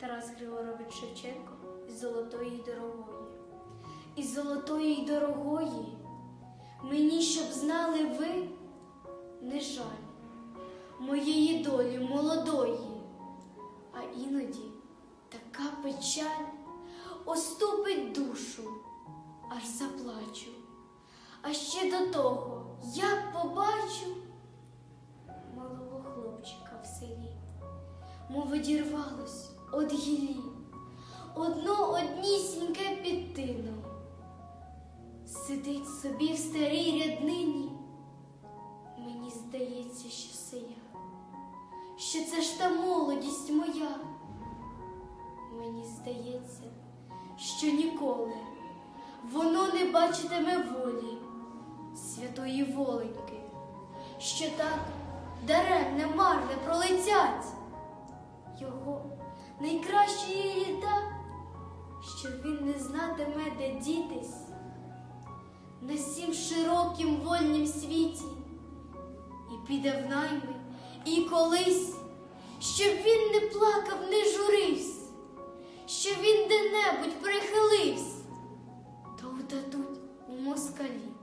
Тарас Григорович Шевченко із золотої дорогої. Із золотої дорогої мені, щоб знали ви, не жаль моєї долі молодої, а іноді така печаль оступить душу, аж заплачу. А ще до того, як побачу малого хлопчика в селі, мов одірвалось од гілі, одно однісіньке підтино. Сидить собі в старій ряднині. Мені здається, що це я, що це ж та молодість моя. Мені здається, що ніколи воно не бачитиме волі святої воленьки, що так даремне марне пролетять його. Найкраща є їда, що він не знатиме, де дітись на сім широкім вольнім світі, і піде в найми, і колись, щоб він не плакав, не журивсь, щоб він де-небудь прихиливсь, то вдадуть у москалі.